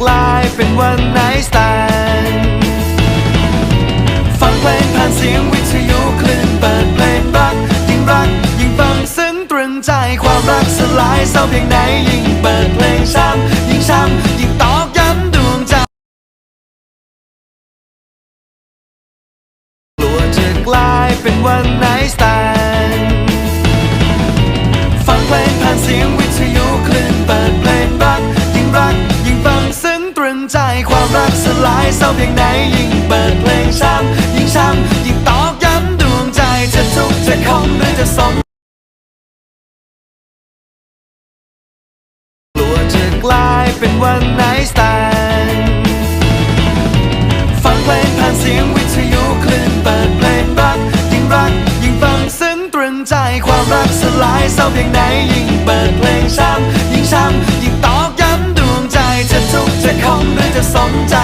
กลายเป็นวันไหนสแตนฟังเพลงผ่านเสียงวิทยุคลื่นเปิดเพลงรัก ยิ่งรัก ยิ่งฟังซึ้งตรึงใจความรักสลายเศร้าเพียงไหนยิ่งเปิดเพลงช้ำยิ่งช้ำยิ่งตอกย้ำดวงใจกลัวจะกลายเป็นวันไหนสแตนฟังเพลงผ่านเสียงวิทยุคลื่นเปิดเพลงรัก ยิ่งรัก ใจความรักสลายเศร้าเพียงไหนยิ่งเปิดเพลงช้ำยิ่งช้ำยิ่งตอกย้ำดวงใจจะทุกข์จะคมหรือจะสมกลัวจะกลายเป็นวันไหนสแตนฟังเพลงผ่านเสียงวิทยุคลื่นเปิดเพลงรักยิ่งรักยิ่งฟังซึ้งตรึงใจความรักสลายเศร้าเพียงไหนยิ่งเปิดเพลง สมใจ